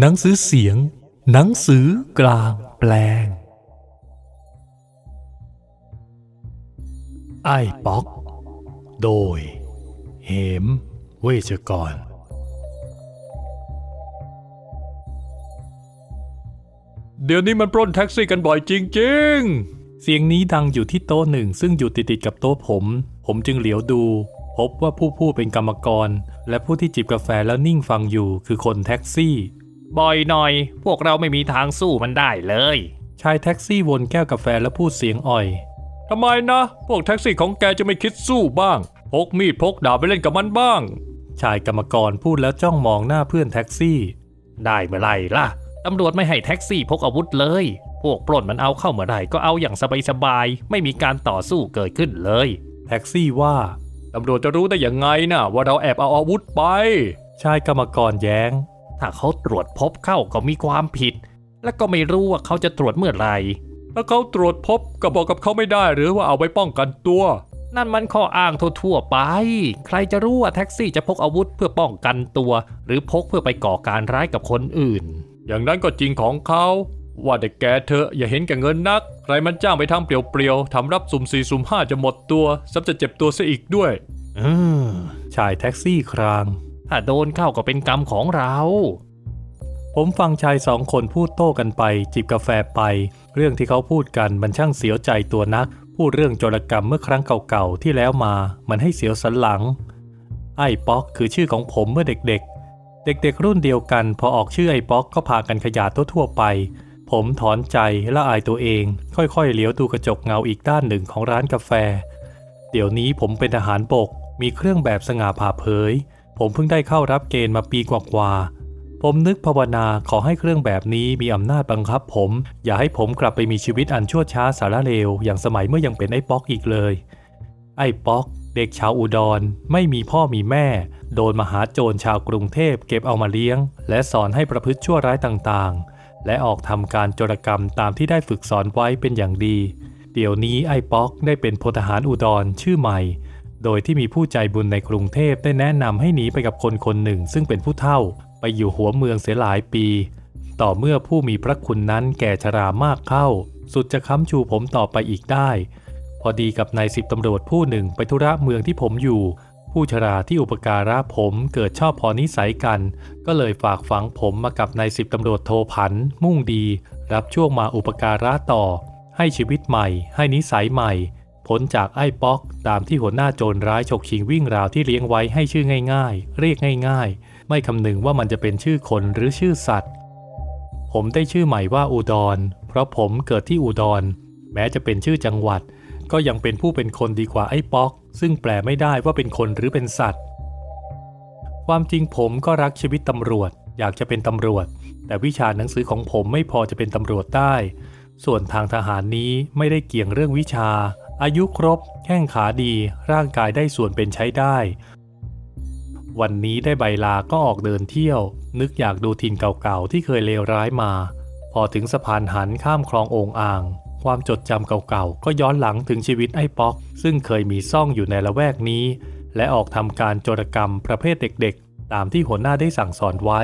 หนังสือเสียง หนังสือกลางแปลง ไอ้ป๊อก โดย เหม เวชกร เดี๋ยวนี้มันปล้นแท็กซี่กันบ่อยจริงๆ เสียงนี้ดังอยู่ที่โต๊ะหนึ่ง ซึ่งอยู่ติดๆกับโต๊ะผม ผมจึงเหลียวดู พบว่าผู้พูดเป็นกรรมกร และผู้ที่จิบกาแฟแล้วนิ่งฟังอยู่คือคนแท็กซี่ บ่อยหน่อย พวกเราไม่มีทางสู้มันได้เลยชายแท็กซี่วนแก้วกาแฟแล้วพูดเสียงอ่อยทำไมนะ พวกแท็กซี่ของแกจะไม่คิดสู้บ้าง พกมีดพกดาบไปเล่นกับมันบ้าง ชายกรรมกรพูดแล้วจ้องมองหน้าเพื่อนแท็กซี่ ได้เมื่อไหร่ล่ะตำรวจไม่ให้แท็กซี่พกอาวุธเลย พวกปล้นมันเอาเข้าเมื่อไหร่ก็เอาอย่างสบายๆไม่มีการต่อสู้เกิดขึ้นเลย แท็กซี่ว่าตำรวจจะรู้ได้ยังไงนะว่าเราแอบเอาอาวุธไป ชายกรรมกรแย้ง ถ้าเขาตรวจพบเข้าก็มีความผิด และก็ไม่รู้ว่าเขาจะตรวจเมื่อไหร่ถ้าเขาตรวจพบก็บอกกับเขาไม่ได้หรือว่าเอาไว้ป้องกันตัว นั่นมันข้ออ้างทั่วๆไป ใครจะรู้ว่าแท็กซี่จะพกอาวุธเพื่อป้องกันตัว หรือพกเพื่อไปก่อการร้ายกับคนอื่น อย่างนั้นก็จริงของเขาว่าแต่แกเธอะอย่าเห็นแก่เงินนัก ใครมันจ้างไปทำเปลี่ยวๆทำรับสุ่มสี่สุ่มห้าจะหมดตัวซับจะเจ็บตัวซะอีกด้วยเออชายแท็กซี่คราง ถ้าโดนเข้าก็เป็นกรรมของเรา ผมฟังชายสองคนพูดโต้กันไป จิบกาแฟไป เรื่องที่เขาพูดกันมันช่างเสียวใจตัวนัก พูดเรื่องโจรกรรมเมื่อครั้งเก่าๆที่แล้วมา มันให้เสียวสันหลัง ไอ้ป๊อกคือชื่อของผมเมื่อเด็กๆ เด็กๆ รุ่นเดียวกัน พอออกชื่อไอ้ป๊อกก็พากันขยาดทั่วๆไป ผมถอนใจและอายตัวเอง ค่อยๆเลี้ยวดูกระจกเงาอีกด้านหนึ่งของร้านกาแฟ เดี๋ยวนี้ผมเป็นทหารบกมีเครื่องแบบสง่าผ่าเผย ผมเพิ่งได้เข้ารับเกณฑ์มาปีกว่าๆ ผมนึกภาวนาขอให้เครื่องแบบนี้มีอำนาจบังคับผม อย่าให้ผมกลับไปมีชีวิตอันชั่วช้าสารเลว อย่างสมัยเมื่อยังเป็นไอ้ป๊อกอีกเลย ไอ้ป๊อก เด็กชาวอุดร ไม่มีพ่อมีแม่ โดนมหาโจรชาวกรุงเทพเก็บเอามาเลี้ยง และสอนให้ประพฤติชั่วร้ายต่างๆ และออกทำการโจรกรรมตามที่ได้ฝึกสอนไว้เป็นอย่างดี เดี๋ยวนี้ไอ้ป๊อกได้เป็นพลทหารอุดรชื่อใหม่ โดยที่มีผู้ใจบุญในกรุงเทพได้แนะนำให้หนีไปกับคนคนหนึ่ง ซึ่งเป็นผู้เฒ่า ไปอยู่หัวเมืองเสียหลายปี ต่อเมื่อผู้มีพระคุณนั้นแก่ชรามากเข้า สุดจะค้ำชูผมต่อไปอีกได้ พอดีกับนายสิบตำรวจผู้หนึ่งไปธุระเมืองที่ผมอยู่ ผู้ชราที่อุปการะผมเกิดชอบพอนิสัยกัน ก็เลยฝากฝังผมมากับนายสิบตำรวจโทผัน มุ่งดี รับช่วงมาอุปการะต่อ ให้ชีวิตใหม่ ให้นิสัยใหม่ พ้นจากไอ้ป๊อก ตามที่หัวหน้าโจรร้ายฉกชิงวิ่งราวที่เลี้ยงไว้ให้ชื่อง่าย ๆ เรียกง่าย ๆ ไม่คำนึงว่ามันจะเป็นชื่อคนหรือชื่อสัตว์ ผมได้ชื่อใหม่ว่าอุดร เพราะผมเกิดที่อุดร แม้จะเป็นชื่อจังหวัด ก็ยังเป็นผู้เป็นคนดีกว่าไอ้ป๊อก ซึ่งแปลไม่ได้ว่าเป็นคนหรือเป็นสัตว์ ความจริงผมก็รักชีวิตตำรวจ อยากจะเป็นตำรวจ แต่วิชาหนังสือของผมไม่พอจะเป็นตำรวจได้ ส่วนทางทหารนี้ไม่ได้เกี่ยงเรื่องวิชา อายุครบ แข้งขาดี ร่างกายได้ส่วนเป็นใช้ได้ วันนี้ได้ใบลาก็ออกเดินเที่ยว นึกอยากดูถิ่นเก่าๆ ที่เคยเลวร้ายมา พอถึงสะพานหันข้ามคลององอ่าง ความจดจำเก่าๆ ก็ย้อนหลังถึงชีวิตไอ้ป๊อก ซึ่งเคยมีซ่องอยู่ในละแวกนี้ และออกทำการโจรกรรมประเภทเด็กๆ ตามที่หัวหน้าได้สั่งสอนไว้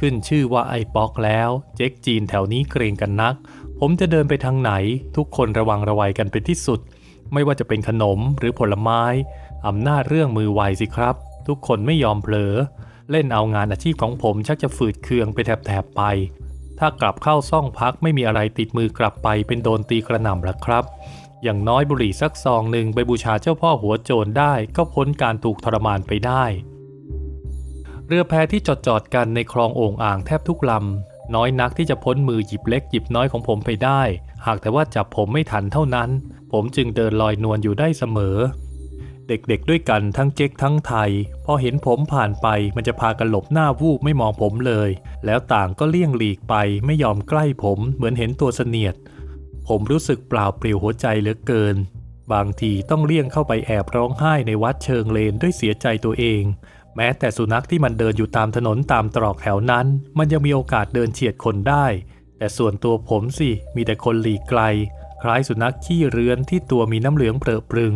ขึ้นชื่อว่าไอ้ป๊อกแล้ว เจ๊กจีนแถวนี้เกรงกันนัก ผมจะเดินไปทางไหน ทุกคนระวังระวัยกันเป็นที่สุด ไม่ว่าจะเป็นขนมหรือผลไม้อำนาจเรื่องมือไวสิครับ ทุกคนไม่ยอมเผลอ เล่นเอางานอาชีพของผมชักจะฝืดเคืองไปแถบๆไป ถ้ากลับเข้าซ่องพักไม่มีอะไรติดมือกลับไปเป็นโดนตีกระหน่ำละครับ อย่างน้อยบุหรี่สักซองหนึ่งไปบูชาเจ้าพ่อหัวโจรได้ก็พ้นการถูกทรมานไปได้ เรือแพที่จอดจอดกันในคลองโอ่งอ่างแทบทุกลำ น้อยนักที่จะพ้นมือหยิบเล็กหยิบน้อยของผมไปได้ หากแต่ว่าจับผมไม่ทันเท่านั้น ผมจึงเดินลอยนวลอยู่ได้เสมอ เด็กๆด้วยกันทั้งเจ๊กทั้งไทย พอเห็นผมผ่านไปมันจะพากันหลบหน้าวูบไม่มองผมเลย แล้วต่างก็เลี่ยงหลีกไปไม่ยอมใกล้ผมเหมือนเห็นตัวเสนียด ผมรู้สึกเปล่าเปลี่ยวหัวใจเหลือเกิน บางทีต้องเลี่ยงเข้าไปแอบร้องไห้ในวัดเชิงเลนด้วยเสียใจตัวเอง แม้แต่สุนัขที่มันเดินอยู่ตามถนนตามตรอกแถวนั้น มันยังมีโอกาสเดินเฉียดคนได้ แต่ส่วนตัวผมสิ มีแต่คนหลีกไกล คล้ายสุนัขขี้เรือนที่ตัวมีน้ำเหลืองเปรอะปรึง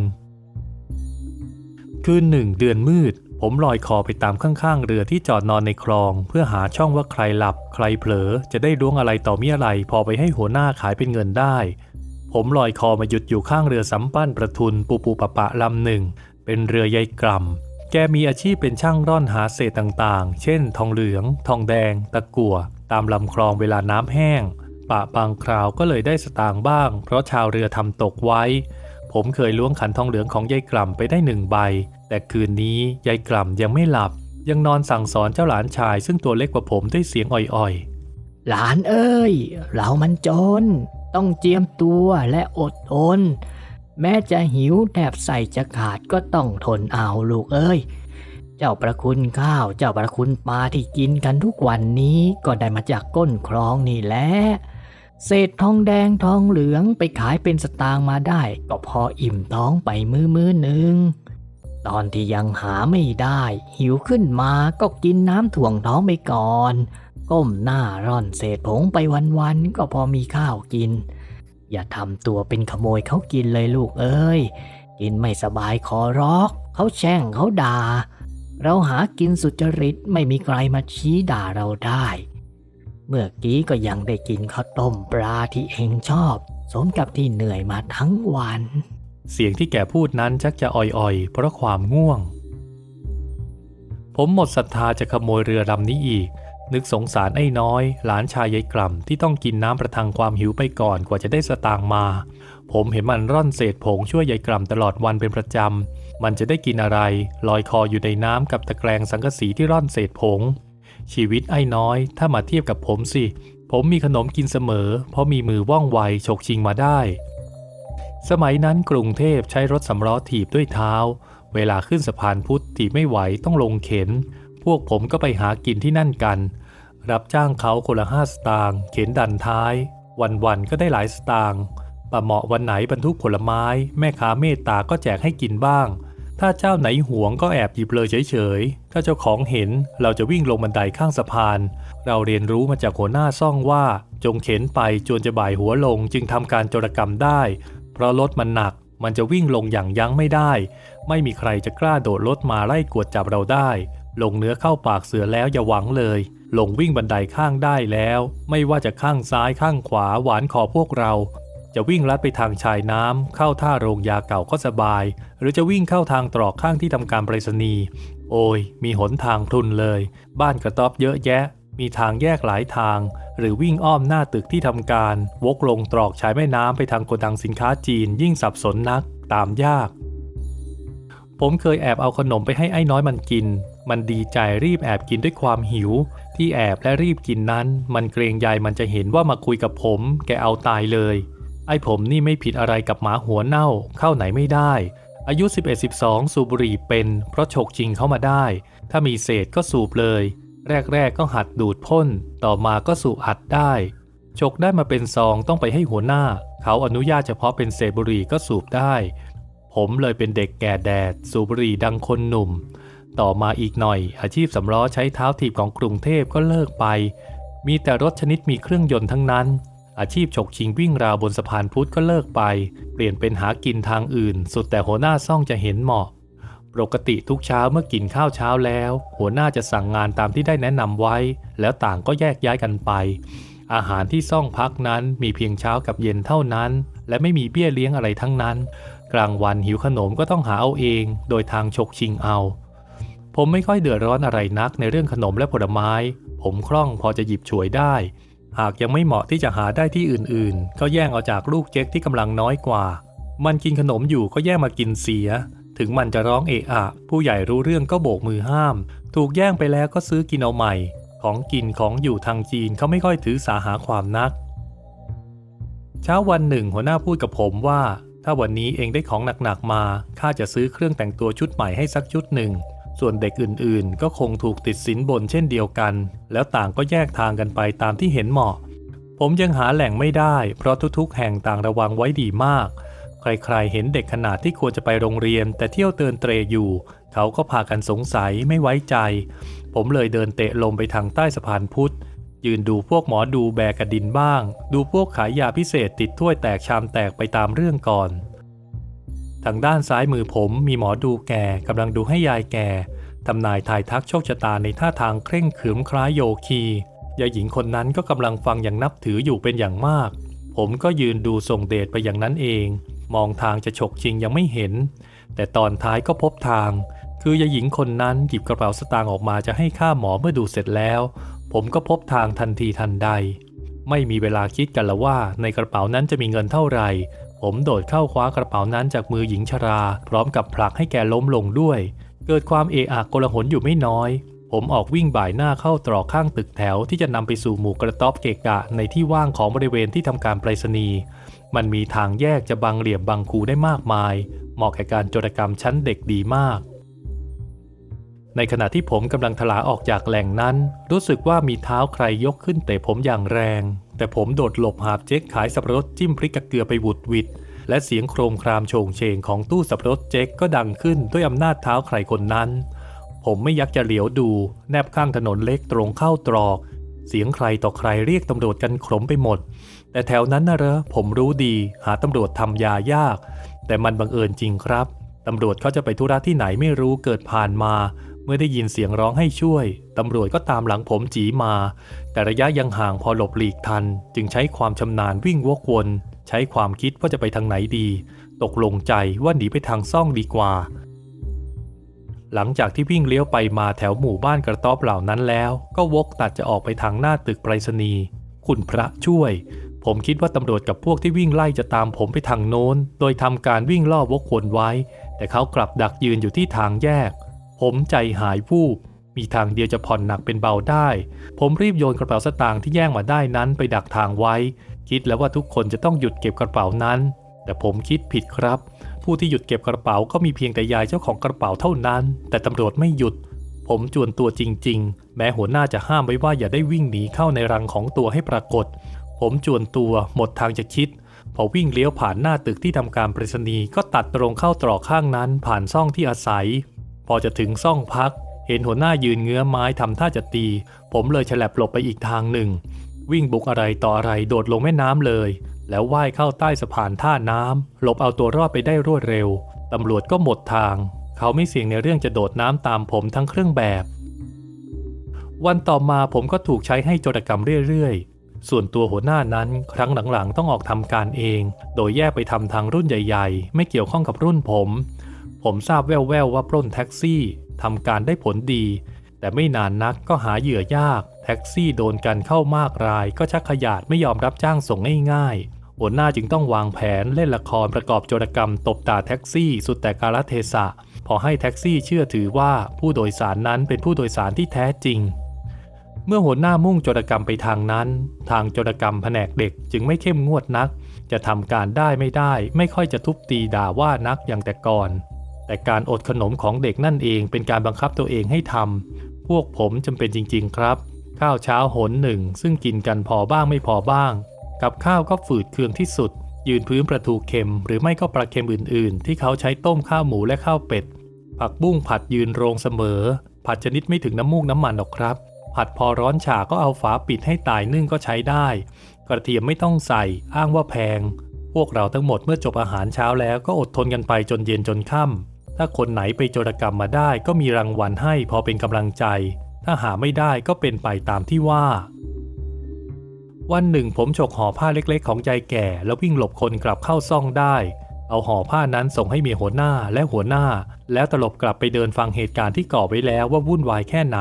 คืนหนึ่งเดือนมืด ผมลอยคอไปตามข้างๆ เรือที่จอดนอนในคลอง เพื่อหาช่องว่าใครหลับ ใครเผลอ จะได้ล้วงอะไรต่อมีอะไร พอไปให้หัวหน้าขายเป็นเงินได้ ผมลอยคอมาหยุดอยู่ข้างเรือสำปั้นประทุนปูปูปะปะลำหนึ่ง เป็นเรือใยกล่ำ แกมีอาชีพเป็นช่างร่อนหาเศษต่างๆ เช่น ทองเหลือง ทองแดง ตะกั่ว ตามลำคลองเวลาน้ำแห้ง ปะบางคราวก็เลยได้สตางค์บ้าง เพราะชาวเรือทำตกไว้ ผมเคยล้วงขันทองเหลืองของยายกล่ำไปได้หนึ่งใบ แต่คืนนี้ยายกล่ำยังไม่หลับ ยังนอนสั่งสอนเจ้าหลานชาย ซึ่งตัวเล็กกว่าผมด้วยเสียงอ่อยๆ หลานเอ้ย เรามันจน ต้องเจียมตัวและอดทน แม้จะหิวแทบใส่จะขาดก็ต้องทนเอาลูกเอ้ย เจ้าประคุณข้าว เจ้าประคุณปลาที่กินกันทุกวันนี้ก็ได้มาจากก้นคลองนี่แหละ เศษทองแดงทองเหลืองไปขายเป็นสตางค์มาได้ ก็พออิ่มท้องไปมือมือหนึ่งตอนที่ยังหาไม่ได้ หิวขึ้นมาก็กินน้ำถ่วงท้องไปก่อน ก้มหน้าร่อนเศษผงไปวันๆก็พอมีข้าวกิน อย่าทำตัวเป็นขโมยเขากินเลยลูกเอ้ย กินไม่สบายคอร้อกเขาแช่งเขาด่า เราหากินสุจริตไม่มีใครมาชี้ด่าเราได้ เมื่อกี้ก็ยังได้กินข้าวต้มปลาที่เองชอบ สมกับที่เหนื่อยมาทั้งวัน เสียงที่แกพูดนั้นชักจะอ่อยๆ เพราะความง่วง ผมหมดศรัทธาจะขโมยเรือลำนี้อีก นึกสงสารไอ้น้อย หลานชายยายกล่ำที่ต้องกินน้ำประทังความหิวไปก่อนกว่าจะได้สตางค์มา ผมเห็นมันร่อนเศษผงช่วยยายกล่ำตลอดวันเป็นประจำ มันจะได้กินอะไร ลอยคออยู่ในน้ำกับตะแกรงสังกะสีที่ร่อนเศษผง ชีวิตไอ้น้อย ถ้ามาเทียบกับผมสิ ผมมีขนมกินเสมอ เพราะมีมือว่องไวฉกชิงมาได้ สมัยนั้นกรุงเทพใช้รถสำล้อถีบด้วยเท้า เวลาขึ้นสะพานพุทธถีบไม่ไหวต้องลงเข็น พวกผมก็ไปหากินที่นั่นกัน รับจ้างเขาคนละห้าสตางค์เข็นดันท้าย วันๆก็ได้หลายสตางค์ปะเหมาะวันไหนบรรทุกผลไม้ แม่ค้าเมตตาก็แจกให้กินบ้าง ถ้าเจ้าไหนหวงก็แอบหยิบเลยเฉยๆ ถ้าเจ้าของเห็นเราจะวิ่งลงบันไดข้างสะพาน เราเรียนรู้มาจากหัวหน้าซ่องว่า จงเข็นไปจนจะบ่ายหัวลงจึงทำการโจรกรรมได้ เพราะรถมันหนักมันจะวิ่งลงอย่างยั้งไม่ได้ ไม่มีใครจะกล้าโดดรถมาไล่กวดจับเราได้ ลงเนื้อเข้าปากเสือแล้วอย่าหวังเลย ลงวิ่งบันไดข้างได้แล้ว ไม่ว่าจะข้างซ้ายข้างขวาหวานคอพวกเรา จะวิ่งลัดไปทางชายน้ำเข้าท่าโรงยาเก่าก็สบาย หรือจะวิ่งเข้าทางตรอกข้างที่ทำการไปรษณีย์โอ้ย มีหนทางพรุนเลย บ้านกระต๊อบเยอะแยะ มีทางแยกหลายทาง หรือวิ่งอ้อมหน้าตึกที่ทำการ วกลงตรอกชายแม่น้ำไปทางโกดังสินค้าจีนยิ่งสับสนนัก ตามยาก ผมเคยแอบเอาขนมไปให้ไอ้น้อยมันกิน มันดีใจรีบแอบกินด้วยความหิว ที่แอบและรีบกินนั้น มันเกรงใยมันจะเห็นว่ามาคุยกับผม แกเอาตายเลย ไอ้ผมนี่ไม่ผิดอะไรกับหมาหัวเน่า เข้าไหนไม่ได้ อายุ 11-12 สูบบุหรี่เป็น เพราะฉกจริงเข้ามาได้ ถ้ามีเศษก็สูบเลย แรกๆก็หัดดูดพ่น ต่อมาก็สูบอัดได้ฉกได้มาเป็นซองต้องไปให้หัวหน้า เขาอนุญาตเฉพาะเป็นเศษบุหรี่ก็สูบได้ ผมเลยเป็นเด็กแก่แดด สูบบุหรี่ดังคนหนุ่ม ต่อมาอีกหน่อย อาชีพสำล้อใช้เท้าถีบของกรุงเทพก็เลิกไป มีแต่รถชนิดมีเครื่องยนต์ทั้งนั้น อาชีพฉกชิงวิ่งราวบนสะพานพุทธก็เลิกไป เปลี่ยนเป็นหากินทางอื่น สุดแต่หัวหน้าซ่องจะเห็นเหมาะ ปกติทุกเช้าเมื่อกินข้าวเช้าแล้ว หัวหน้าจะสั่งงานตามที่ได้แนะนำไว้ แล้วต่างก็แยกย้ายกันไป อาหารที่ซ่องพักนั้นมีเพียงเช้ากับเย็นเท่านั้น และไม่มีเบี้ยเลี้ยงอะไรทั้งนั้น กลางวันหิวขนมก็ต้องหาเอาเอง โดยทางฉกชิงเอา ผมไม่ค่อยเดือดร้อนอะไรนักในเรื่องขนมและผลไม้ ผมคล่องพอจะหยิบฉวยได้ หากยังไม่เหมาะที่จะหาได้ที่อื่นๆ ก็แย่งเอาจากลูกเจ๊กที่กำลังน้อยกว่า มันกินขนมอยู่ก็แย่งมากินเสีย ถึงมันจะร้องเอะอะ ผู้ใหญ่รู้เรื่องก็โบกมือห้าม ถูกแย่งไปแล้วก็ซื้อกินเอาใหม่ ของกินของอยู่ทางจีนเขาไม่ค่อยถือสาหาความนักเช้าวันหนึ่งหัวหน้าพูดกับผมว่า ถ้าวันนี้เองได้ของหนักๆมา ข้าจะซื้อเครื่องแต่งตัวชุดใหม่ให้สักชุดหนึ่ง ส่วนเด็กอื่นๆ ก็คงถูกติดสินบนเช่นเดียวกัน แล้วต่างก็แยกทางกันไปตามที่เห็นเหมาะ ผมยังหาแหล่งไม่ได้ เพราะทุกๆ แห่งต่างระวังไว้ดีมาก ใครๆ เห็นเด็กขนาดที่ควรจะไปโรงเรียน แต่เที่ยวเตือนเตรอยู่ เขาก็พากันสงสัยไม่ไว้ใจ ผมเลยเดินเตะลมไปทางใต้สะพานพุทธ ยืนดูพวกหมอดูแบกกระดินบ้าง ดูพวกขายยาพิเศษติดถ้วยแตกชามแตกไปตามเรื่องก่อน ทางด้านซ้ายมือผมมีหมอดูแก่กำลังดูให้ยายแก่ทำนายทายทักโชคชะตาในท่าทางเคร่งขรึมคล้ายโยคียายหญิงคนนั้นก็กำลังฟังอย่างนับถืออยู่เป็นอย่างมาก ผมก็ยืนดูส่งเดชไปอย่างนั้นเอง มองทางจะฉกชิงยังไม่เห็น แต่ตอนท้ายก็พบทาง คือยายหญิงคนนั้นหยิบกระเป๋าสตางค์ออกมาจะให้ค่าหมอเมื่อดูเสร็จแล้ว ผมก็พบทางทันทีทันใด ไม่มีเวลาคิดกันละว่าในกระเป๋านั้นจะมีเงินเท่าไหร่ ผมโดดเข้าคว้ากระเป๋านั้นจากมือหญิงชรา พร้อมกับผลักให้แกล้มลงด้วย เกิดความเอะอะโกลาหลอยู่ไม่น้อย ผมออกวิ่งบ่ายหน้าเข้าตรอกข้างตึกแถวที่จะนำไปสู่หมู่กระต๊อบเกะกะในที่ว่างของบริเวณที่ทำการไปรษณีย์มันมีทางแยกจะบังเหลี่ยมบังคูได้มากมาย เหมาะแก่การโจรกรรมชั้นเด็กดีมาก ในขณะที่ผมกำลังถลาออกจากแหล่งนั้น รู้สึกว่ามีเท้าใครยกขึ้นเตะผมอย่างแรง แต่ผมโดดหลบหาบเจ๊กขายสับปะรดจิ้มพริกกะเกลือไปบุดวิดและเสียงโครมครามโฉงเฉงของตู้สับปะรดเจ๊กก็ดังขึ้นด้วยอำนาจเท้าใครคนนั้น ผมไม่ยักจะเหลียวดู แนบข้างถนนเล็กตรงเข้าตรอก เสียงใครต่อใครเรียกตำรวจกันขลมไปหมด แต่แถวนั้นนะเหรอผมรู้ดีหาตำรวจทำยายาก แต่มันบังเอิญจริงครับตำรวจเขาจะไปธุระที่ไหนไม่รู้เกิดผ่านมา เมื่อได้ยินเสียงร้องให้ช่วย ตำรวจก็ตามหลังผมจีมา แต่ระยะยังห่างพอหลบหลีกทัน จึงใช้ความชำนาญวิ่งวกวน ใช้ความคิดว่าจะไปทางไหนดี ตกลงใจว่าหนีไปทางซ่องดีกว่า หลังจากที่วิ่งเลี้ยวไปมาแถวหมู่บ้านกระต๊อบเหล่านั้นแล้ว ก็วกตัดจะออกไปทางหน้าตึกไปรษณีย์คุณพระช่วย ผมคิดว่าตำรวจกับพวกที่วิ่งไล่จะตามผมไปทางโน้น โดยทำการวิ่งล่อวกวนไว้ แต่เขากลับดักยืนอยู่ที่ทางแยก ผมใจหายวูบมีทางเดียวจะผ่อนหนักเป็นเบาได้ ผมรีบโยนกระเป๋าสตางค์ที่แย่งมาได้นั้นไปดักทางไว้ คิดแล้วว่าทุกคนจะต้องหยุดเก็บกระเป๋านั้น แต่ผมคิดผิดครับ ผู้ที่หยุดเก็บกระเป๋าก็มีเพียงแต่ยายเจ้าของกระเป๋าเท่านั้น แต่ตำรวจไม่หยุด ผมจวนตัวจริง ๆ แม้หัวหน้าจะห้ามไว้ว่าอย่าได้วิ่งหนีเข้าในรังของตัวให้ปรากฏ ผมจวนตัวหมดทางจะคิด พอวิ่งเลี้ยวผ่านหน้าตึกที่ทำการไปรษณีย์ก็ตัดตรงเข้าตรอกข้างนั้นผ่านซ่องที่อาศัย พอจะถึงซ่องพัก เห็นหัวหน้ายืนเงื้อไม้ทำท่าจะตี ผมเลยฉลับหลบไปอีกทางหนึ่ง วิ่งบุกอะไรต่ออะไรโดดลงแม่น้ำเลย แล้วว่ายเข้าใต้สะพานท่าน้ำหลบเอาตัวรอดไปได้รวดเร็วตำรวจก็หมดทาง เขาไม่เสี่ยงในเรื่องจะโดดน้ำตามผมทั้งเครื่องแบบ วันต่อมาผมก็ถูกใช้ให้โจรกรรมเรื่อยๆ ส่วนตัวหัวหน้านั้นครั้งหลังๆ ต้องออกทำการเอง โดยแยกไปทำทางรุ่นใหญ่ ๆ ไม่เกี่ยวข้องกับรุ่นผม ผมทราบแว่วๆว่าปล้นแท็กซี่ทำการได้ผลดี แต่ไม่นานนักก็หาเหยื่อยาก แท็กซี่โดนกันเข้ามากราย ก็ชักขยาดไม่ยอมรับจ้างส่งง่ายๆหัวหน้าจึงต้องวางแผนเล่นละครประกอบโจรกรรมตบตาแท็กซี่สุดแต่กาลเทศะ พอให้แท็กซี่เชื่อถือว่าผู้โดยสารนั้นเป็นผู้โดยสารที่แท้จริง เมื่อหัวหน้ามุ่งโจรกรรมไปทางนั้น ทางโจรกรรมแผนกเด็กจึงไม่เข้มงวดนัก จะทำการได้ไม่ได้ ไม่ค่อยจะทุบตีด่าว่านักอย่างแต่ก่อน แต่การอดขนมของเด็กนั่นเองเป็นการบังคับตัวเองให้ทำพวกผมจำเป็นจริง ๆ ครับ ข้าวเช้าหนหนึ่งซึ่งกินกันพอบ้างไม่พอบ้าง กับข้าวก็ฝืดเคืองที่สุด ยืนพื้นประทูเค็ม หรือไม่ก็ปลาเค็มอื่น ๆ ที่เขาใช้ต้มข้าวหมูและข้าวเป็ด ผักบุ้งผัดยืนโรงเสมอ ผัดชนิดไม่ถึงน้ำมูกน้ำมันหรอกครับ ผัดพอร้อนฉาก็เอาฝาปิดให้ตายนึ่งก็ใช้ได้ กระเทียมไม่ต้องใส่อ้างว่าแพง พวกเราทั้งหมดเมื่อจบอาหารเช้าแล้วก็อดทนกันไปจนเย็นจนค่ำ ถ้าคนไหนไปโจรกรรมมาได้ก็มีรางวัลให้พอเป็นกำลังใจ ถ้าหาไม่ได้ก็เป็นไปตามที่ว่า วันหนึ่งผมฉกห่อผ้าเล็กๆ ของยายแก่ แล้ววิ่งหลบคนกลับเข้าซ่องได้ เอาห่อผ้านั้นส่งให้เมียหัวหน้าและหัวหน้า แล้วตลบกลับไปเดินฟังเหตุการณ์ที่ก่อไว้แล้วว่าวุ่นวายแค่ไหน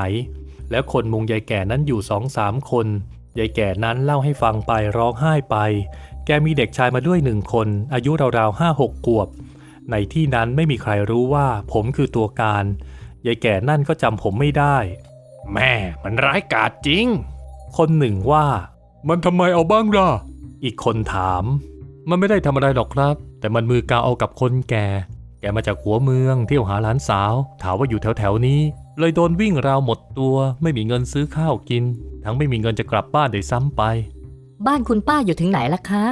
แล้วคนมุงยายแก่นั้นอยู่สองสามคนยายแก่นั้นเล่าให้ฟังไปร้องไห้ไป แกมีเด็กชายมาด้วยหนึ่งคน อายุราวๆห้าหกขวบ ในที่นั้นไม่มีใครรู้ว่าผมคือตัวการ ยายแก่นั่นก็จำผมไม่ได้ แม่มันร้ายกาจจริง คนหนึ่งว่า มันทำไมเอาบ้างล่ะ อีกคนถาม มันไม่ได้ทำอะไรหรอกครับ แต่มันมือกาวเอากับคนแก่ แกมาจากหัวเมืองเที่ยวหาหลานสาว ถามว่าอยู่แถวแถวๆนี้ เลยโดนวิ่งราวหมดตัว ไม่มีเงินซื้อข้าวกิน ทั้งไม่มีเงินจะกลับบ้านได้ซ้ำไป บ้านคุณป้าอยู่ถึงไหนล่ะคะ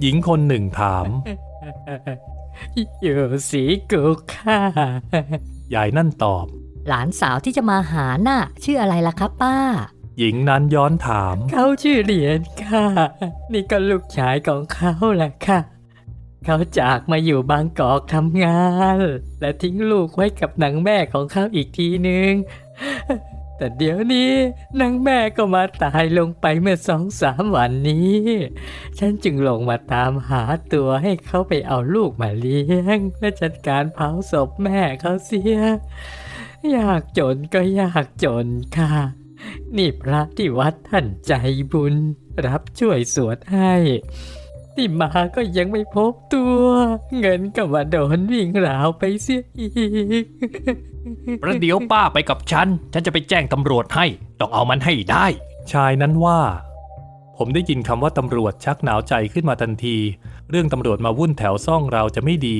หญิงคนหนึ่งถาม อยู่สีกุกค่ะ ยายนั่นตอบ หลานสาวที่จะมาหาน่ะ ชื่ออะไรล่ะคะป้า หญิงนั้นย้อนถาม เขาชื่อเหรียญค่ะ นี่ก็ลูกชายของเขาแหละค่ะ เขาจากมาอยู่บางกอกทำงาน และทิ้งลูกไว้กับนางแม่ของเขาอีกทีนึง แต่เดี๋ยวนี้นางแม่ก็มาตายลงไปเมื่อสองสามวันนี้ ฉันจึงลงมาตามหาตัวให้เขาไปเอาลูกมาเลี้ยง และจัดการเผาศพแม่เขาเสีย ยากจนก็ยากจนค่ะ นี่พระที่วัดท่านใจบุญ รับช่วยสวดให้ที่มาก็ยังไม่พบตัว เงินก็มาโดนวิ่งราวไปเสียอีก ประเดี๋ยวป้าไปกับฉัน ฉันจะไปแจ้งตำรวจให้ ต้องเอามันให้ได้ ชายนั้นว่า ผมได้ยินคำว่าตำรวจชักหนาวใจขึ้นมาทันที เรื่องตำรวจมาวุ่นแถวซ่องเราจะไม่ดี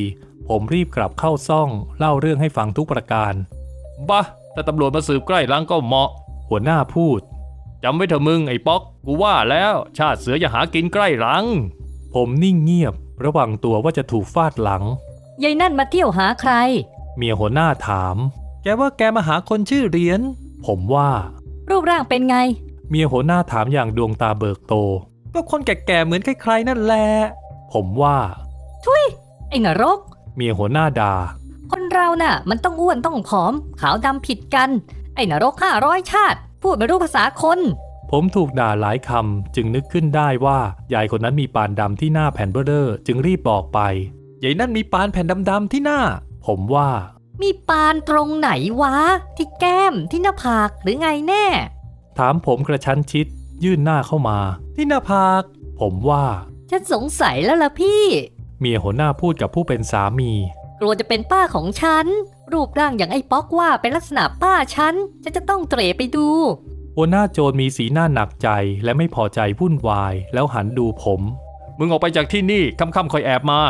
ผมรีบกลับเข้าซ่อง เล่าเรื่องให้ฟังทุกประการ บ้าถ้าตำรวจมาสืบใกล้ลังก็เหมาะ หัวหน้าพูดจำไว้เถอะมึงไอ้ป๊อก กูว่าแล้ว ชาติเสืออย่าหากินใกล้หลัง ผมนิ่งเงียบ ระวังตัวว่าจะถูกฟาดหลัง ยายนั่นมาเที่ยวหาใคร เมียหัวหน้าถาม แกว่าแกมาหาคนชื่อเหรียญ ผมว่า รูปร่างเป็นไง เมียหัวหน้าถามอย่างดวงตาเบิกโต ก็คนแก่ๆเหมือนใครๆนั่นแหละ ผมว่าไอ้นรก เมียหัวหน้าด่า คนเราน่ะ มันต้องอ้วนต้องผอม ขาวดำผิดกัน ไอ้นรกห้าร้อยชาติ พูดไม่รู้ภาษาคน ผมถูกด่าหลายคำจึงนึกขึ้นได้ว่ายายคนนั้นมีปานดำที่หน้าแผ่นเบอร์เรอร์จึงรีบบอกไปยายนั่นมีปานแผ่นดำๆที่หน้า ผมว่า มีปานตรงไหนวะ ที่แก้มที่หน้าผากหรือไงแน่ ถามผมกระชั้นชิด ยื่นหน้าเข้ามา ที่หน้าผาก ผมว่า ฉันสงสัยแล้วล่ะพี่ เมียหัวหน้าพูดกับผู้เป็นสามี กลัวจะเป็นป้าของฉัน รูปร่างอย่างไอ้ป๊อกว่าเป็นลักษณะป้าฉัน ฉันจะต้องเตร่ไปดู หัวหน้าโจรมีสีหน้าหนักใจและไม่พอใจวุ่นวาย แล้วหันดูผม มึงออกไปจากที่นี่ค่ำๆคอยแอบมา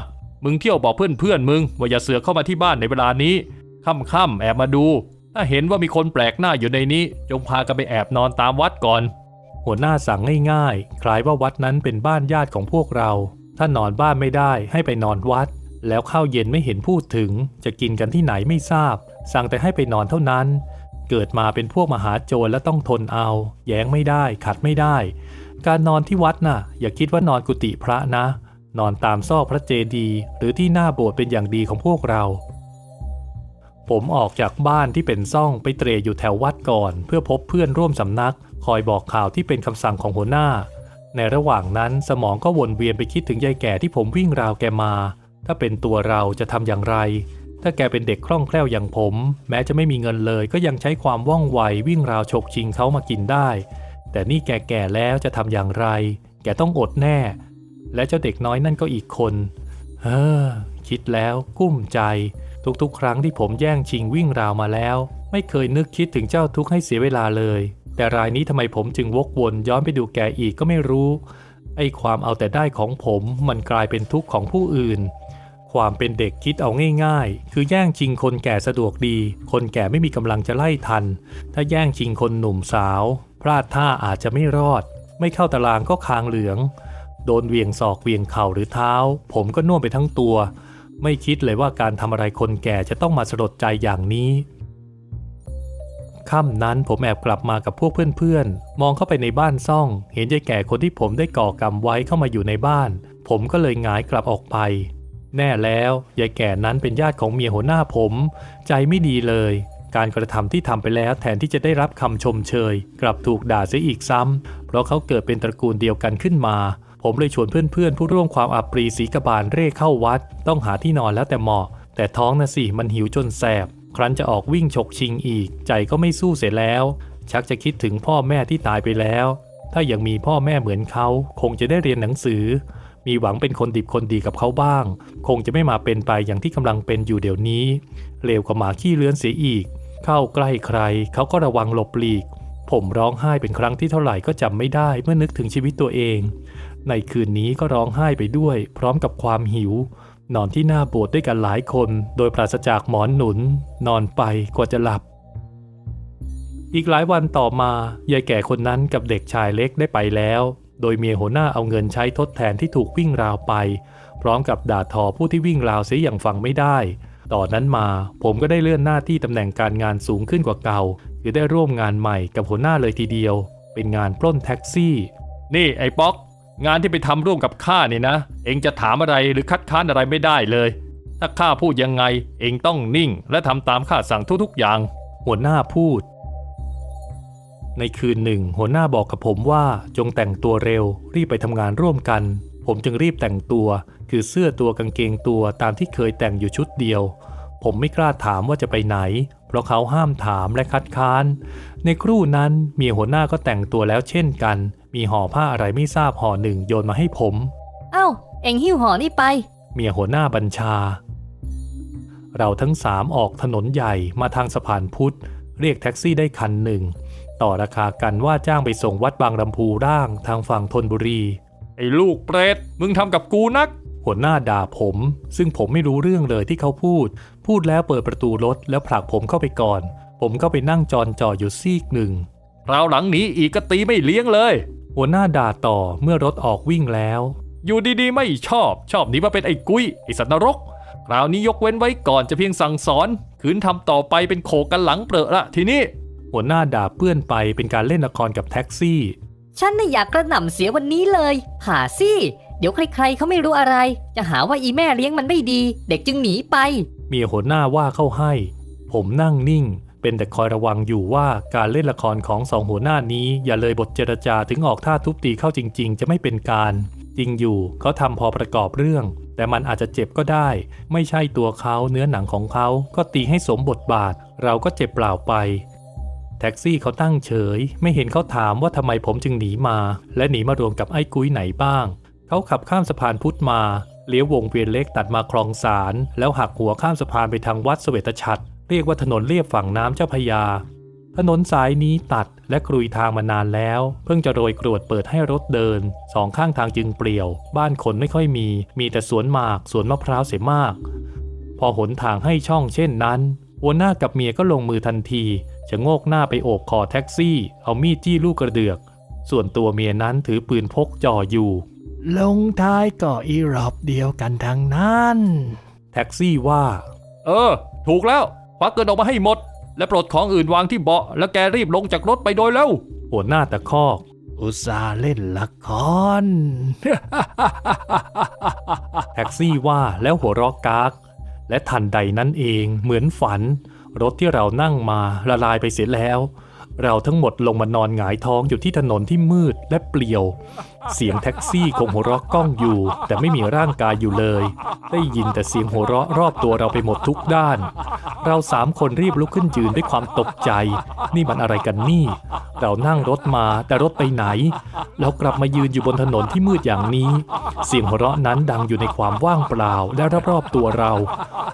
มึงเที่ยวบอกเพื่อนๆมึงว่าอย่าเสือกเข้ามาที่บ้านในเวลานี้ ค่ำๆแอบมาดู ถ้าเห็นว่ามีคนแปลกหน้าอยู่ในนี้ จงพากันไปแอบนอนตามวัดก่อน หัวหน้าสั่งง่ายๆ คล้ายว่าวัดนั้นเป็นบ้านญาติของพวกเรา ถ้านอนบ้านไม่ได้ให้ไปนอนวัด แล้วข้าวเย็นไม่เห็นพูดถึง จะกินกันที่ไหนไม่ทราบ สั่งแต่ให้ไปนอนเท่านั้น เกิดมาเป็นพวกมหาโจรและต้องทนเอา แย้งไม่ได้ ขัดไม่ได้ การนอนที่วัดน่ะ อย่าคิดว่านอนกุฏิพระนะ นอนตามซอกพระเจดีย์หรือที่หน้าโบสถ์เป็นอย่างดีของพวกเรา ผมออกจากบ้านที่เป็นซ่องไปเตรอยู่แถววัดก่อน เพื่อพบเพื่อนร่วมสำนัก คอยบอกข่าวที่เป็นคำสั่งของหัวหน้า ในระหว่างนั้นสมองก็วนเวียนไปคิดถึงยายแก่ที่ผมวิ่งราวแกมา ถ้าเป็นตัวเราจะทำอย่างไร ถ้าแกเป็นเด็กคล่องแคล่วอย่างผม แม้จะไม่มีเงินเลยก็ยังใช้ความว่องไววิ่งราวฉกชิงเขามากินได้ แต่นี่แกแก่แล้วจะทำอย่างไร แกต้องอดแน่ และเจ้าเด็กน้อยนั่นก็อีกคนเฮ้อคิดแล้วกุ้มใจ ทุกๆ ครั้งที่ผมแย่งชิงวิ่งราวมาแล้ว ไม่เคยนึกคิดถึงเจ้าทุกข์ให้เสียเวลาเลย แต่รายนี้ทำไมผมจึงวกวนย้อนไปดูแกอีกก็ไม่รู้ ไอ้ความเอาแต่ได้ของผมมันกลายเป็นทุกข์ของผู้อื่น ความเป็นเด็กคิดเอาง่าย ๆ คือแย่งชิงคนแก่สะดวกดี คนแก่ไม่มีกำลังจะไล่ทัน ถ้าแย่งชิงคนหนุ่มสาว พลาดท่าอาจจะไม่รอด ไม่เข้าตารางก็คางเหลือง ดนเวียงศอกเวียงเข่าหรือเท้า ผมก็น่วมไปทั้งตัว ไม่คิดเลยว่าการทำอะไรคนแก่จะต้องมาสลดใจอย่างนี้ค่ำนั้นผมแอบกลับมากับพวกเพื่อนๆ มองเข้าไปในบ้านซ่อง เห็นยายแก่คนที่ผมได้ก่อกรรมไว้เข้ามาอยู่ในบ้าน ผมก็เลยหงายกลับออกไป แน่แล้วยายแก่นั้นเป็นญาติของเมียหัวหน้าผม ใจไม่ดีเลย การกระทำที่ทำไปแล้วแทนที่จะได้รับคำชมเชย กลับถูกด่าเสียอีกซ้ำเพราะเขาเกิดเป็นตระกูลเดียวกันขึ้นมา ผมเลยชวนเพื่อนๆ ผู้ร่วมความอับปรีศีกบาลเร่เข้าวัด ต้องหาที่นอนแล้วแต่เหมาะแต่ท้องนะสิมันหิวจนแสบ ครั้นจะออกวิ่งฉกชิงอีก ใจก็ไม่สู้เสียแล้ว ชักจะคิดถึงพ่อแม่ที่ตายไปแล้ว ถ้ายังมีพ่อแม่เหมือนเขา คงจะได้เรียนหนังสือ มีหวังเป็นคนดิบคนดีกับเขาบ้าง คงจะไม่มาเป็นไปอย่างที่กำลังเป็นอยู่เดี๋ยวนี้เลวกว่าหมาขี้เลื้อนเสียอีก เข้าใกล้ใครเขาก็ระวังหลบหลีกผมร้องไห้เป็นครั้งที่เท่าไหร่ก็จำไม่ได้เมื่อนึกถึงชีวิตตัวเอง ในคืนนี้ก็ร้องไห้ไปด้วย พร้อมกับความหิว นอนที่หน้าโบสถ์ด้วยกันหลายคน โดยปราศจากหมอนหนุน นอนไปกว่าจะหลับ อีกหลายวันต่อมายายแก่คนนั้นกับเด็กชายเล็กได้ไปแล้ว โดยเมียหัวหน้าเอาเงินใช้ทดแทนที่ถูกวิ่งราวไป พร้อมกับด่าทอผู้ที่วิ่งราวเสียอย่างฟังไม่ได้ต่อนนั้นมาผมก็ได้เลื่อนหน้าที่ตำแหน่งการงานสูงขึ้นกว่าเก่า คือได้ร่วมงานใหม่กับหัวหน้าเลยทีเดียว เป็นงานปล้นแท็กซี่ นี่ไอ้ป๊อก งานที่ไปทำร่วมกับข้านี่นะ เองจะถามอะไรหรือคัดค้านอะไรไม่ได้เลย ถ้าข้าพูดยังไง เองต้องนิ่ง และทำตามข้าสั่งทุกๆอย่าง หัวหน้าพูด ในคืนหนึ่ง หัวหน้าบอกกับผมว่าจงแต่งตัวเร็ว รีบไปทำงานร่วมกัน ผมจึงรีบแต่งตัว คือเสื้อตัวกางเกงตัวตามที่เคยแต่งอยู่ชุดเดียว ผมไม่กล้าถามว่าจะไปไหน เพราะเขาห้ามถามและคัดค้าน ในครู่นั้นเมียหัวหน้าก็แต่งตัวแล้วเช่นกัน มีห่อผ้าอะไรไม่ทราบห่อหนึ่งโยนมาให้ผม เอ้า เอ็งหิ้วห่อนี่ไป เมียหัวหน้าบัญชา เราทั้งสามออกถนนใหญ่มาทางสะพานพุทธ เรียกแท็กซี่ได้คันหนึ่ง ต่อราคากันว่าจ้างไปส่งวัดบางลำพูร่างทางฝั่งธนบุรี ไอ้ลูกเปรต มึงทำกับกูนัก หัวหน้าด่าผม ซึ่งผมไม่รู้เรื่องเลยที่เขาพูด พูดแล้วเปิดประตูรถแล้วผลักผมเข้าไปก่อน ผมก็ไปนั่งจอนจ่ออยู่ซีกหนึ่งคราวหลังหนีอีกก็ตีไม่เลี้ยงเลย หัวหน้าด่าต่อเมื่อรถออกวิ่งแล้ว อยู่ดีๆ ไม่ชอบชอบหนีมาเป็นไอ้กุ้ยไอ้สัตว์นรก คราวนี้ยกเว้นไว้ก่อนจะเพียงสั่งสอนขืนทำต่อไปเป็นโขกกันหลังเปรอะละทีนี้ หัวหน้าด่าเปื้อนไปเป็นการเล่นละครกับแท็กซี่ ฉันน่ะอยากกระหน่ำเสียวันนี้เลยผ่าสิเดี๋ยวใครๆเขาไม่รู้อะไร จะหาว่าอีแม่เลี้ยงมันไม่ดี เด็กจึงหนีไป เมียหัวหน้าว่าเข้าให้ ผมนั่งนิ่ง เป็นแต่คอยระวังอยู่ว่าการเล่นละครของสองหัวหน้านี้ อย่าเลยบทเจรจาถึงออกท่าทุบตีเข้าจริง ๆ จะไม่เป็นการ จริงอยู่เขาทำพอประกอบเรื่อง แต่มันอาจจะเจ็บก็ได้ ไม่ใช่ตัวเขาเนื้อหนังของเขาก็ตีให้สมบทบาท เราก็เจ็บเปล่าไป แท็กซี่เขาตั้งเฉย ไม่เห็นเขาถามว่าทำไมผมจึงหนีมา และหนีมารวมกับไอ้กุ้ยไหนบ้างเขาขับข้ามสะพานพุทธมาเลี้ยววงเวียนเล็กตัดมาคลองสาร แล้วหักหัวข้ามสะพานไปทางวัดเสวตฉัตร เรียกว่าถนนเลียบฝั่งน้ำเจ้าพระยา ถนนสายนี้ตัดและกรุยทางมานานแล้ว เพิ่งจะโรยกรวดเปิดให้รถเดิน สองข้างทางจึงเปลี่ยว บ้านคนไม่ค่อยมี มีแต่สวนหมาก สวนมะพร้าวเสียมาก พอหนทางให้ช่องเช่นนั้นหัวหน้ากับเมียก็ลงมือทันทีจะโงกหน้าไปโอบคอแท็กซี่ เอามีดจี้ลูกกระเดือก ส่วนตัวเมียนั้นถือปืนพกจ่ออยู่ ลงท้ายก็อีรอบเดียวกันทางนั้น แท็กซี่ว่า เออ ถูกแล้ว ควักเงินออกมาให้หมด และปลดของอื่นวางที่เบาะ แล้วแกรีบลงจากรถไปโดยเร็วหัวหน้าตะคอกอุตส่าห์เล่นละคร แท็กซี่ว่าแล้วหัวเราะกาก และทันใดนั้นเองเหมือนฝัน รถที่เรานั่งมาละลายไปเสียแล้ว เราทั้งหมดลงมานอนหงายท้องอยู่ที่ถนนที่มืดและเปลี่ยว เสียงแท็กซี่คงหัวเราะก้องอยู่ แต่ไม่มีร่างกายอยู่เลย ได้ยินแต่เสียงหัวเราะรอบตัวเราไปหมดทุกด้าน เราสามคนรีบลุกขึ้นยืนด้วยความตกใจ นี่มันอะไรกันนี่ เรานั่งรถมาแต่รถไปไหนเรากลับมายืนอยู่บนถนนที่มืดอย่างนี้ เสียงหัวเราะนั้นดังอยู่ในความว่างเปล่าและรอบๆตัวเรา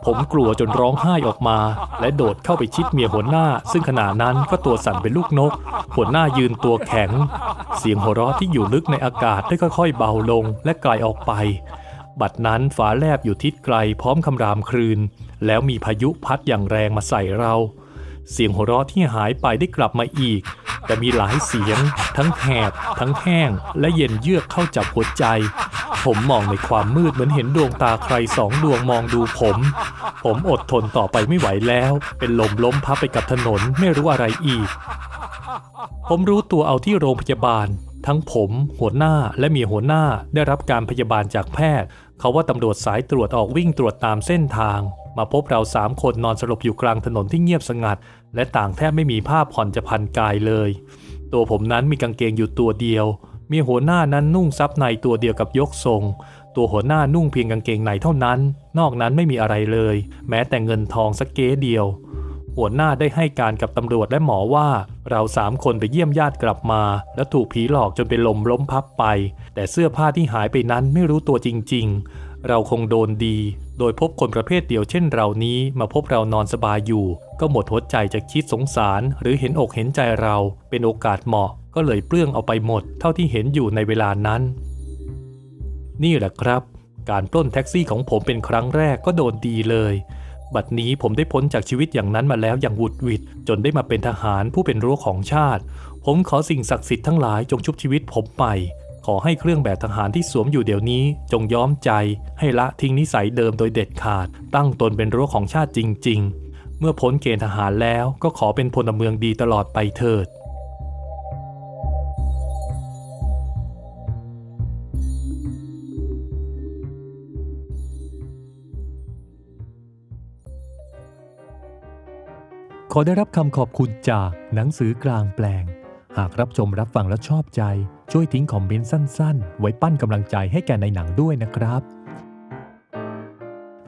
ผมกลัวจนร้องไห้ออกมา และโดดเข้าไปชิดเมียหัวหน้า ซึ่งขณะนั้นก็ตัวสั่นเป็นลูกนก หัวหน้ายืนตัวแข็ง เสียงหัวเราะที่อยู่ลึกในอากาศได้ค่อยๆ เบาลงและไกลออกไป บัดนั้นฝาแลบอยู่ทิศไกลพร้อมคำรามครืน แล้วมีพายุพัดอย่างแรงมาใส่เรา เสียงหัวเราะที่หายไปได้กลับมาอีก แต่มีหลายเสียง ทั้งแหบทั้งแห้ง และเย็นเยือกเข้าจับหัวใจ ผมมองในความมืดเหมือนเห็นดวงตาใครสองดวงมองดูผม ผมอดทนต่อไปไม่ไหวแล้ว เป็นลมล้มพับไปกับถนนไม่รู้อะไรอีก ผมรู้ตัวเอาที่โรงพยาบาล ทั้งผม หัวหน้าและมีหัวหน้าได้รับการพยาบาลจากแพทย์ เขาว่าตำรวจสายตรวจออกวิ่งตรวจตามเส้นทาง มาพบเราสามคนนอนสลบอยู่กลางถนนที่เงียบสงัด และต่างแทบไม่มีผ้าผ่อนจะพันกายเลย ตัวผมนั้นมีกางเกงอยู่ตัวเดียว มีหัวหน้านั้นนุ่งซับในตัวเดียวกับยกทรง ตัวหัวหน้านุ่งเพียงกางเกงในเท่านั้น นอกนั้นไม่มีอะไรเลย แม้แต่เงินทองสักเก้เดียว หัวหน้าได้ให้การกับตำรวจและหมอว่า เราสามคนไปเยี่ยมญาติกลับมา แล้วถูกผีหลอกจนเป็นลมล้มพับไป แต่เสื้อผ้าที่หายไปนั้นไม่รู้ตัวจริง ๆ เราคงโดนดี โดยพบคนประเภทเดียวเช่นเรานี้มาพบเรานอนสบายอยู่ ก็หมดหัวใจจะคิดสงสาร หรือเห็นอกเห็นใจเราเป็นโอกาสเหมาะ ก็เลยเปลื้องเอาไปหมดเท่าที่เห็นอยู่ในเวลานั้น นี่แหละครับ การปล้นแท็กซี่ของผมเป็นครั้งแรกก็โดนดีเลย บัดนี้ผมได้พ้นจากชีวิตอย่างนั้นมาแล้วอย่างวุดวิดจนได้มาเป็นทหารผู้เป็นรั้วของชาติ ผมขอสิ่งศักดิ์สิทธิ์ทั้งหลายจงชุบชีวิตผมไปขอให้เครื่องแบบทหารที่สวมอยู่เดี๋ยวนี้ จงย้อมใจ ให้ละทิ้งนิสัยเดิมโดยเด็ดขาด ตั้งตนเป็นรั้วของชาติจริง ๆ เมื่อพ้นเกณฑ์ทหารแล้วก็ขอเป็นพลเมืองดีตลอดไปเถิด อได้รับคำขอบคุณจากหนังสือกลางแปลง หากรับชมรับฟังแล้วชอบใจ ช่วยทิ้งคอมเมนต์สั้น ๆ ไว้ปั้นกำลังใจให้แก่ในหนังด้วยนะครับ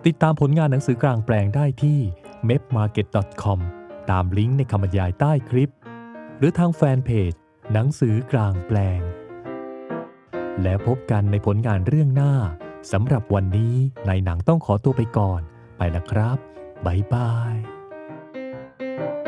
ติดตามผลงานหนังสือกลางแปลงได้ที่ mepmarket.com ตามลิงก์ในคำบรรยายใต้คลิป หรือทางแฟนเพจ หนังสือกลางแปลง แล้วพบกันในผลงานเรื่องหน้าสำหรับวันนี้ในหนังต้องขอตัวไปก่อน ไปแล้วครับ บ๊ายบาย Thank you.